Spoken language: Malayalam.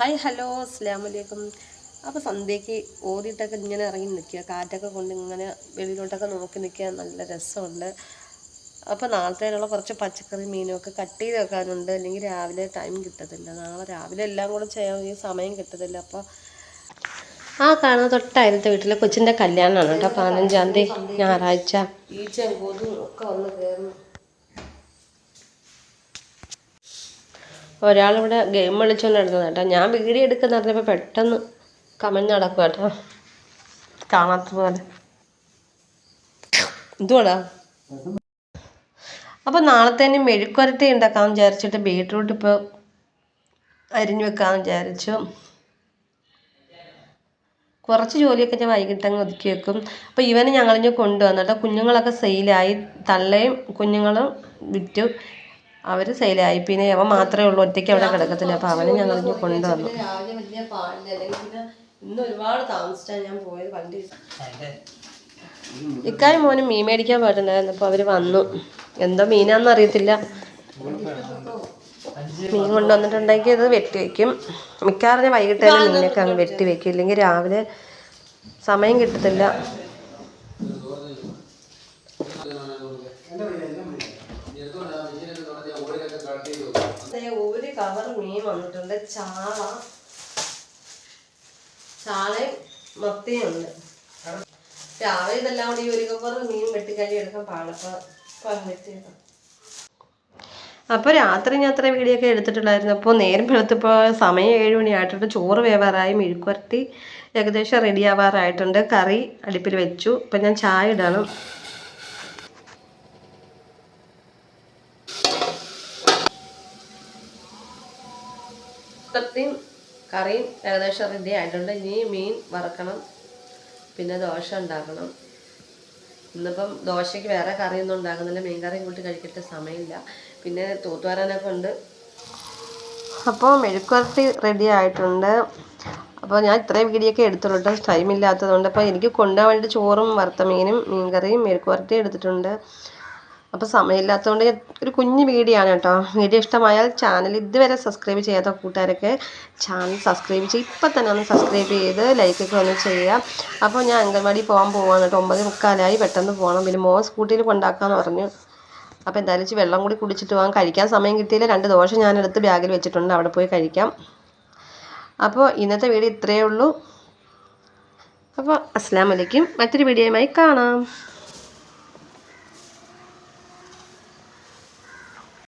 ഹായ് ഹലോ അസ്സാം വലൈക്കും അപ്പോൾ സന്ധ്യയ്ക്ക് ഓടിയിട്ടൊക്കെ ഇങ്ങനെ ഇറങ്ങി നിൽക്കുക. കാറ്റൊക്കെ കൊണ്ട് ഇങ്ങനെ വെളിയിലോട്ടൊക്കെ നോക്കി നിൽക്കാൻ നല്ല രസമുണ്ട്. അപ്പോൾ നാളത്തേനുള്ള കുറച്ച് പച്ചക്കറി മീനൊക്കെ കട്ട് ചെയ്ത് വെക്കാനുണ്ട്. അല്ലെങ്കിൽ രാവിലെ ടൈം കിട്ടത്തില്ല. നാളെ രാവിലെ എല്ലാം കൂടെ ചെയ്യാൻ ഈ സമയം കിട്ടത്തില്ല. അപ്പോൾ ആ കാണുന്ന തൊട്ടായിരുന്നത്തെ വീട്ടിലെ കൊച്ചിന്റെ കല്യാണമാണ് കേട്ടോ. പതിനഞ്ചാം തീയതി ഞായറാഴ്ച. ഈ ചെങ്കോതും ഒക്കെ വന്ന് കയറുന്നു. ഒരാളിവിടെ ഗെയിം കളിച്ചുകൊണ്ടിരുന്നത് കേട്ടോ. ഞാൻ വീഡിയോ എടുക്കുന്ന പറഞ്ഞപ്പോൾ പെട്ടെന്ന് കമന്റ് നടക്കുക കേട്ടോ. കാണാത്ത പോലെ. എന്തുവാടാ? അപ്പോൾ നാളത്തേന് മെഴുക്കുരട്ടി ഉണ്ടാക്കാമെന്ന് വിചാരിച്ചിട്ട് ബീട്രൂട്ട് ഇപ്പോൾ അരിഞ്ഞു വെക്കാമെന്ന് വിചാരിച്ചു. കുറച്ച് ജോലിയൊക്കെ ഞാൻ വൈകിട്ടങ്ങ് ഒതുക്കി വെക്കും. അപ്പോൾ ഇവനെ ഞങ്ങളിഞ്ഞ് കൊണ്ടുവന്നിട്ട് കുഞ്ഞുങ്ങളൊക്കെ സെയിലായി തള്ളയും കുഞ്ഞുങ്ങളും വിറ്റു. അവർ സെയിലായി പിന്നെ അവൻ മാത്രമേ ഉള്ളൂ ഒറ്റയ്ക്ക് അവിടെ കിടക്കത്തില്ല. അപ്പം അവനെ ഞങ്ങൾ കൊണ്ടുവന്നു. രാവിലെ വലിയ പാടില്ല. അല്ലെങ്കിൽ പിന്നെ ഇന്ന് ഒരുപാട് താമസിച്ചാണ് ഞാൻ പോയത് വണ്ടി ഇക്കാര്യം മോന് മീൻ മേടിക്കാൻ പോയിട്ടുണ്ടായിരുന്നു. അപ്പോൾ അവർ വന്നു. എന്തോ മീനാന്ന് അറിയത്തില്ല. മീൻ കൊണ്ടുവന്നിട്ടുണ്ടെങ്കിൽ ഇത് വെട്ടി വെക്കും. മിക്കവാറും വൈകിട്ട് തന്നെ മീനൊക്കെ അങ്ങ് വെട്ടി വെക്കും. ഇല്ലെങ്കിൽ രാവിലെ സമയം കിട്ടത്തില്ല. ഒരു കവർ മീൻ വന്നിട്ടുണ്ട്. ചാള. ചാളയും മത്തിയും ഉണ്ട്. രാവിലെ ഇതെല്ലാം കൂടി ഒരു കവർ മീൻ വെട്ടിക്കഴി എടുക്കാൻ പാടപ്പം അപ്പം അപ്പോൾ രാത്രി ഞാൻ അത്ര വീഡിയോ ഒക്കെ എടുത്തിട്ടുണ്ടായിരുന്നു. അപ്പോൾ നേരം വെളുത്തപ്പോൾ സമയം ഏഴ് മണിയായിട്ടുണ്ട് ചോറ് വേവാറായി. മെഴുക്കുവരട്ടി ഏകദേശം റെഡി ആവാറായിട്ടുണ്ട്. കറി അടുപ്പിൽ വെച്ചു. ഇപ്പം ഞാൻ ചായ ഇടണം. കത്തിയും കറിയും ഏകദേശം റെഡി ആയിട്ടുണ്ട്. ഇനി മീൻ വറക്കണം. പിന്നെ ദോശ ഉണ്ടാക്കണം. ഇന്നിപ്പം ദോശയ്ക്ക് വേറെ കറിയൊന്നും ഉണ്ടാക്കുന്നില്ല. മീൻ കറിയും കൂട്ടി കഴിക്കട്ടെ സമയമില്ല. പിന്നെ തൂത്തുവാരാനൊക്കെ ഉണ്ട്. അപ്പോൾ മെഴുക്കുവരട്ടി റെഡി ആയിട്ടുണ്ട്. അപ്പോൾ ഞാൻ ഇത്രയും വീഡിയോ എടുത്തുള്ളൂ കേട്ടോ. ടൈം ഇല്ലാത്തതുകൊണ്ട്. അപ്പോൾ എനിക്ക് കൊണ്ടുപോകാൻ വേണ്ടി ചോറും വറുത്ത മീനും മീൻകറിയും മെഴുക്കുവരട്ടി എടുത്തിട്ടുണ്ട്. അപ്പോൾ സമയമില്ലാത്തതുകൊണ്ട് ഒരു കുഞ്ഞു വീഡിയോ ആണ് കേട്ടോ. വീഡിയോ ഇഷ്ടമായാൽ ചാനൽ ഇതുവരെ സബ്സ്ക്രൈബ് ചെയ്യാത്ത കൂട്ടുകാരൊക്കെ ചാനൽ സബ്സ്ക്രൈബ് ചെയ്ത് ഇപ്പം തന്നെ ഒന്ന് സബ്സ്ക്രൈബ് ചെയ്ത് ലൈക്കൊക്കെ ഒന്ന് ചെയ്യുക. അപ്പോൾ ഞാൻ അംഗൻവാടി പോകാൻ പോവാണ് കേട്ടോ. ഒമ്പത് മുക്കാലായി പെട്ടെന്ന് പോകണം പിന്നെ മോൻ സ്കൂട്ടിയിൽ കൊണ്ടാക്കാമെന്ന് പറഞ്ഞു. അപ്പോൾ എന്തായാലും വെള്ളം കൂടി കുടിച്ചിട്ട് പോകാം കഴിക്കാൻ സമയം കിട്ടിയില്ല. രണ്ട് ദോശ ഞാനെടുത്ത് ബാഗിൽ വെച്ചിട്ടുണ്ട്. അവിടെ പോയി കഴിക്കാം. അപ്പോൾ ഇന്നത്തെ വീഡിയോ ഇത്രയേ ഉള്ളൂ. അപ്പോൾ അസ്സാം വലൈക്കും മറ്റൊരു വീഡിയോയുമായി കാണാം.